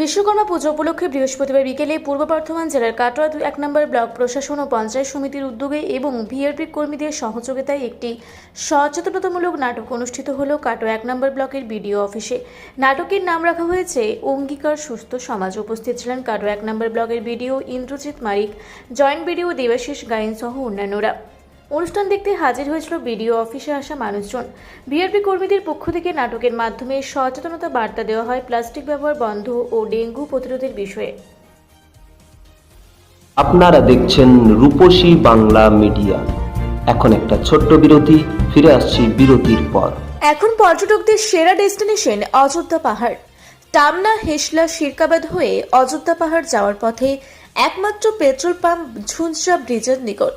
বিশ্বকর্মা পুজো উপলক্ষে বৃহস্পতিবার বিকেলে পূর্ব বর্ধমান জেলার কাটোয়া এক নম্বর ব্লক প্রশাসন ও পঞ্চায়েত সমিতির উদ্যোগে এবং ভিআরপি কর্মীদের সহযোগিতায় একটি সচেতনতামূলক নাটক অনুষ্ঠিত হলো কাটোয়া এক নম্বর ব্লকের বিডিও অফিসে। নাটকের নাম রাখা হয়েছে অঙ্গীকার সুস্থ সমাজ। উপস্থিত ছিলেন কাটোয়া এক নম্বর ব্লকের BDO Indrajit Marik, joint BDO Debashis Gayen সহ অন্যান্যরা। অনুষ্ঠান দেখতে হাজির হয়েছিল বিডিও অফিসে আসা মানুষজন। বিআরপি কর্মীদের পক্ষ থেকে নাটকের মাধ্যমে সচেতনতা বার্তা দেওয়া হয় প্লাস্টিক ব্যবহার বন্ধ ও ডেঙ্গু প্রতিরোধের বিষয়ে। আপনারা দেখছেন রূপসী বাংলা মিডিয়া। এখন একটা ছোট্ট বিরতি ফিরে আসছি বিরতির পর। এখন পর্যটকদের সেরা ডেস্টিনেশন অযোধ্যা পাহাড়। টামনা হেসলা শিরকাবাদ হয়ে অযোধ্যা পাহাড় যাওয়ার পথে একমাত্র পেট্রোল পাম্প ঝুনঝা ব্রিজের নিকট।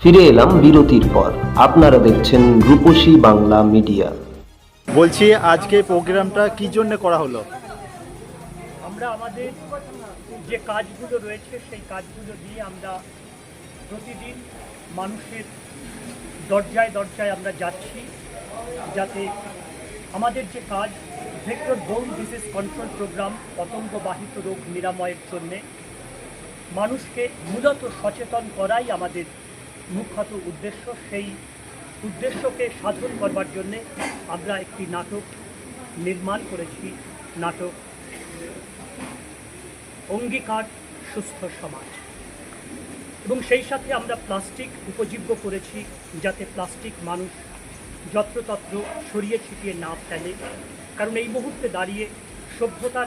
ফিরে এলাম বিরতির পর। আপনারা দেখছেন রূপসী বাংলা মিডিয়া। বলছি আজকে প্রোগ্রামটা কি জন্য করা হলো? আমরা আমাদের যে কাজগুলো রয়েছে সেই কাজগুলো দিয়ে আমরা প্রতিদিন মানুষের দরজায় দরজায় আমরা যাচ্ছি যাতে আমাদের যে কাজ ভেক্টর বোন ডিজিজ কন্ট্রোল প্রোগ্রাম পতঙ্গবাহিত রোগ নিরাময়ের জন্যে মানুষকে মূলত সচেতন করাই আমাদের মুখ্যত উদ্দেশ্য, সেই উদ্দেশ্যকে সাধন করবার জন্যে আমরা একটি নাটক নির্মাণ করেছি, নাটক অঙ্গীকার সুস্থ সমাজ। এবং সেই সাথে আমরা প্লাস্টিক উপজীব্য করেছি, যাতে প্লাস্টিক মানুষ যত্রতত্র ছড়িয়ে ছিটিয়ে না ফেলে। কারণ এই মুহূর্তে দাঁড়িয়ে সভ্যতার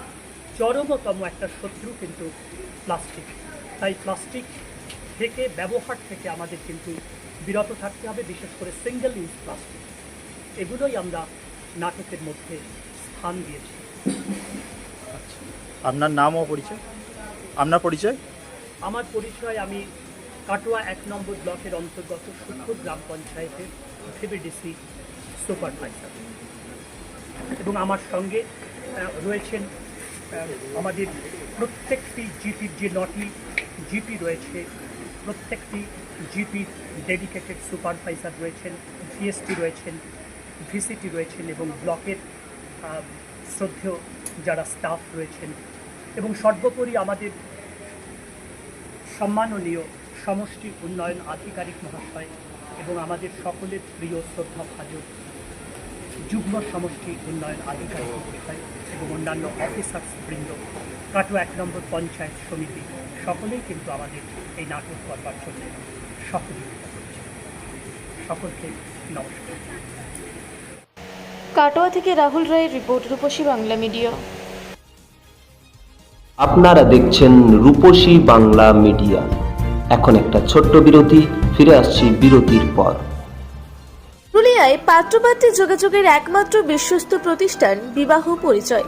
চরমতম একটা শত্রু কিন্তু প্লাস্টিক। তাই প্লাস্টিক থেকে ব্যবহার থেকে আমাদের কিন্তু বিরত থাকতে হবে বিশেষ করে সিঙ্গেল ইউজ প্লাস্টিক এগুলোই আমরা নাটকের মধ্যে স্থান দিয়েছি। আপনার নাম ও পরিচয়? আপনার পরিচয়? আমার পরিচয় আমি কাটোয়া এক নম্বর ব্লকের অন্তর্গত সুখপুর গ্রাম পঞ্চায়েতের ভিবিডিসি সুপারভাইজার। এবং আমার সঙ্গে রয়েছেন আমাদের প্রত্যেকটি জিপির যে নটি জিপি রয়েছে প্রত্যেকটি জিপির ডেডিকেটেড সুপারভাইজার রয়েছেন ভিএসটি রয়েছেন ভিসিটি রয়েছেন এবং ব্লকের শ্রদ্ধেয় যারা স্টাফ রয়েছেন। এবং সর্বোপরি আমাদের সম্মাননীয় সমষ্টি উন্নয়ন আধিকারিক মহাশয় এবং আমাদের সকলের প্রিয় শ্রদ্ধা ভাজক যুগ্ম সমষ্টি উন্নয়ন আধিকারিক মহাশয় এবং অন্যান্য অফিসার্স বৃন্দ। কাটোয়া এক নম্বর পঞ্চায়েত সমিতি। সকলেই কিন্তু আমাদের এই নাটক করবার জন্য সহযোগিতা করছে। সকলকে নমস্কার। কাটোয়া থেকে রাহুল রায়ের রিপোর্ট রূপসী বাংলা মিডিয়া। আপনারা দেখছেন রূপসী বাংলা মিডিয়া। এখন একটা ছোট্ট বিরতি ফিরে আসছি বিরতির পর। পুরুলিয়ায় পাত্রপাত্রী যোগাযোগের একমাত্র বিশ্বস্ত প্রতিষ্ঠান বিবাহ পরিচয়।